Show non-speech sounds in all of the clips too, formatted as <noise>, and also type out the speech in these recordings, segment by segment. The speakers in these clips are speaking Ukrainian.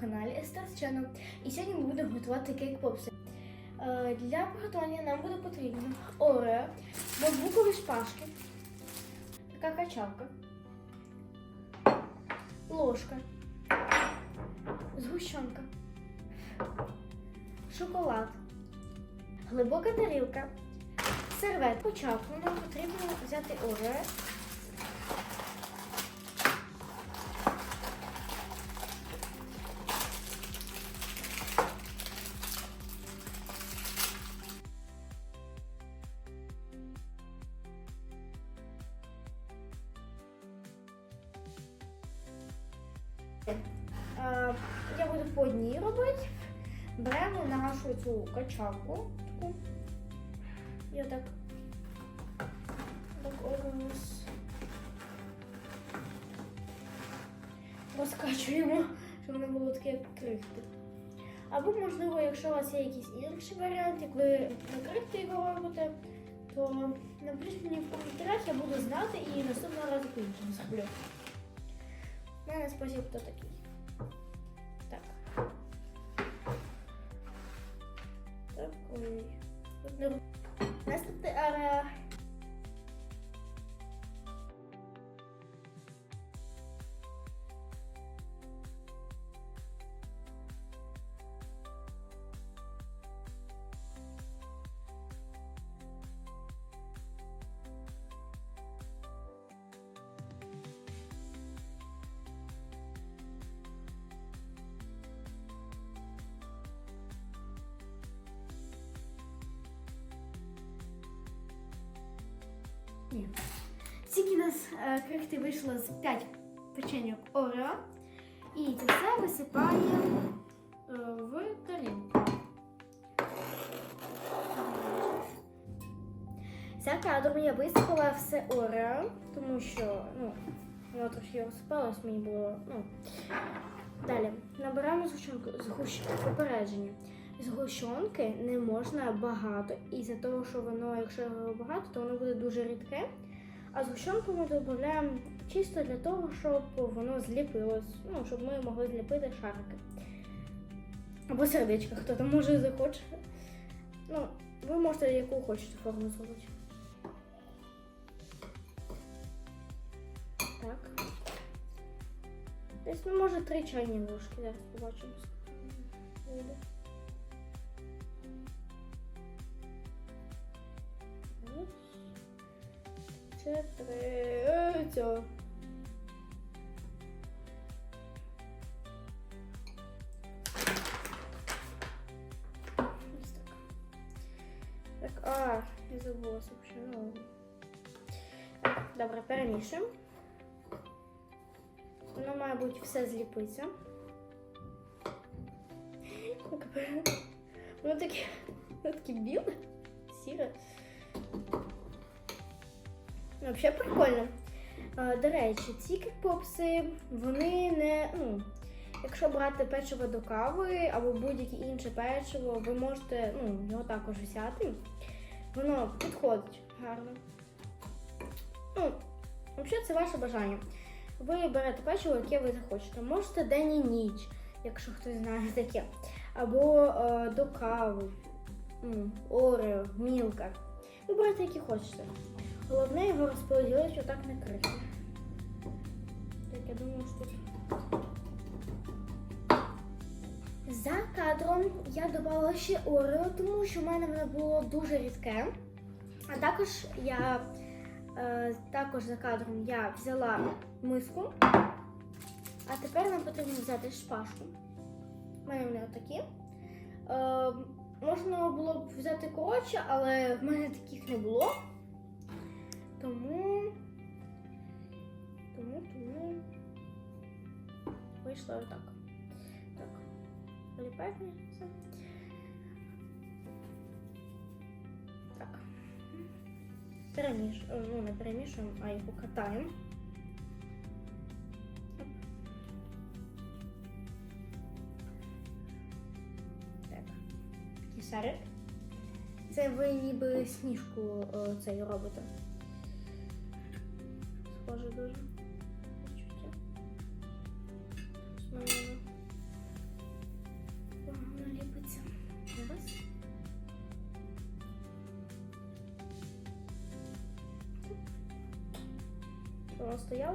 каналі Esther's Channel. І сьогодні ми будемо готувати кейк-попси. Е, Для приготування нам буде потрібно орео, бамбукові шпажки, така качалка, ложка, згущенка, шоколад, глибока тарілка, сервет. Спочатку нам потрібно взяти орео. Я буду по одній робити. Беремо нашу цю качалку таку. І отак. Так роз... розкачуємо, щоб воно було таке як крихти. Або, можливо, якщо у вас є якийсь інший варіант, як ви крихти його робите, то напишіть мені в коментарях, я буду знати і наступного разу по-іншому зроблю. У мене спосіб то такий. Тут не... Скільки у нас е, крихти вийшло з 5 печеньок Орео. І це все висипаємо е, в тарілку. За кадром я висипала все Орео, тому що ну, воно трошки розсипалось, мені було. ну. Далі набираємо згущенку, згущ... попередження. Згущенки не можна багато. І за того, що воно, якщо його багато, то воно буде дуже рідке. А згущенку ми додаємо чисто для того, щоб воно зліпилось, ну, щоб ми могли зліпити шарики. Або сердечко, хто там може захоче. Ну, ви можете яку хочете форму зробити. Так. Десь, ну, може, три чайні ложки, зараз побачимо. Чотири. Е, Цього. Так. А, я забулася взагалі. Ну. Добре, перемішуємо. Воно має бути все зліпиться. Воно таке, воно таке біле, сіре. Взагалі прикольно. До речі, ці кікпопси, вони не. ну, Якщо брати печиво до кави або будь-яке інше печиво, ви можете ну, його також взяти. Воно підходить гарно. Ну, взагалі це ваше бажання. Ви берете печиво, яке ви захочете. Можете день і ніч, якщо хтось знає таке. Або е, до кави, орео, мілка. Ви берете, які хочете. Головне його розподілити отак на крихи. Так, я думаю, що. За кадром я додала ще орео, тому що в мене воно було дуже рідке. А також я е, також за кадром я взяла миску. А тепер нам потрібно взяти шпажку. У мене вони отакі. Е, можна було б взяти коротше, але в мене таких не було. Тому. Тому, тому. Вийшло отак. Так. Мені все. Так. Переміш... о, Ну, не перемішуємо, а його катаємо. Такий. Це ви ніби сніжку цей робите схоже дуже. Погано ліпиться.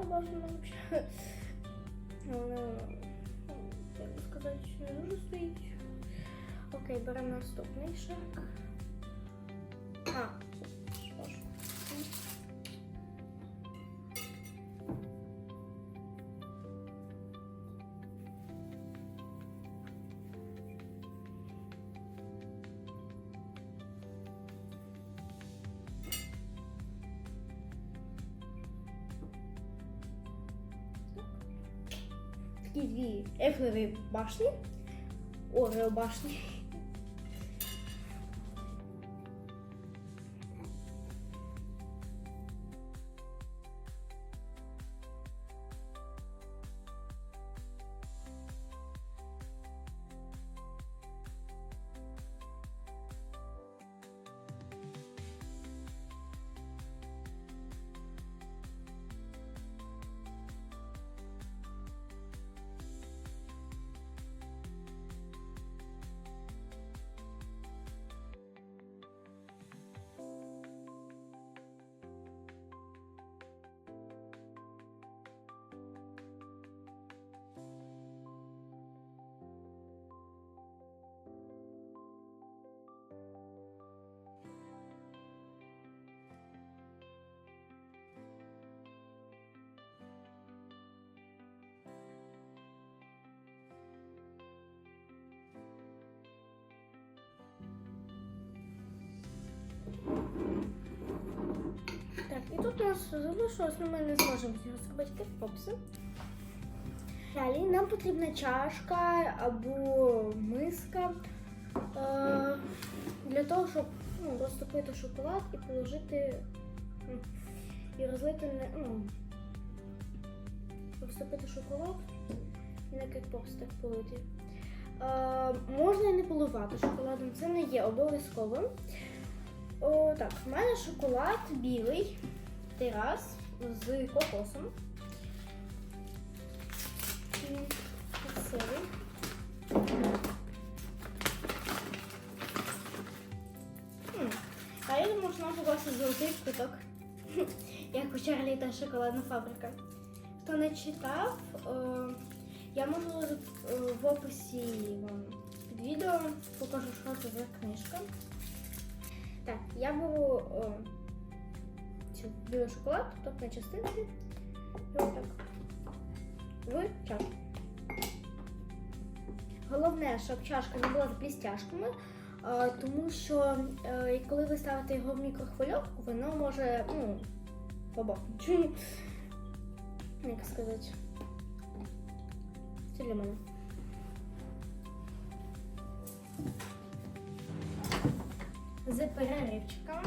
Бажано взагалі. Але, як би сказати, не дуже стоїть. Окей, беремо наступний шаг. Такі дві ефлеві башні. Орео башні. Тут нас ну ми не зможемо з нього зробити кекпопси. Далі нам потрібна чашка або миска е, для того, щоб ну, розтопити шоколад і положити і розлити ну, розтопити шоколад на кекпопс так полити. Е, можна і не поливати шоколадом, це не є обов'язковим. О, так, в мене шоколад білий терас з кокосом. Він красивий. А я думаю, що нам попався золотий квиток. <laughs> Як у Чарлі та шоколадна фабрика. Хто не читав, е, я можу е, в описі вам під відео покажу, що це за книжка. Так, я о, цю шоколад, тобто на частинки. І отак. В чашку. Головне, щоб чашка не була з блістяшками, тому що е, коли ви ставите його в мікрохвильовку, воно може, ну, побахнути. Як сказати? Це для мене. з переривчиками.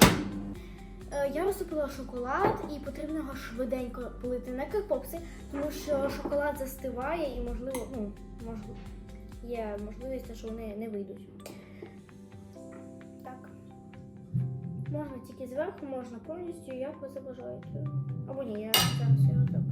Е, Я розтопила шоколад і потрібно його швиденько полити на кекпопси, тому що шоколад застиває і, можливо, ну, можливо, є можливість, що вони не вийдуть. Так. Можна тільки зверху, можна повністю, як ви забажаєте. Або ні, я зараз його так.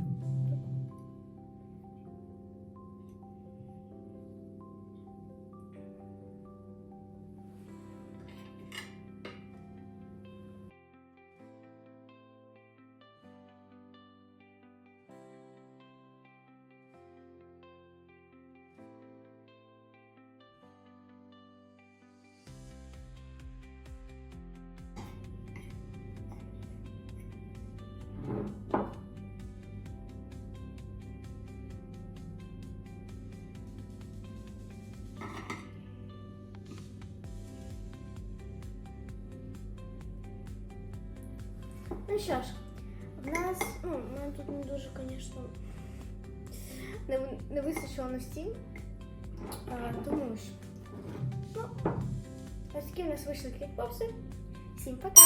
Ну що ж, в нас, ну, в мене тут не дуже, звісно, не, не вистачило на всі. А, тому що, ну, ось такі в нас вийшли кліпопси. Всім пока!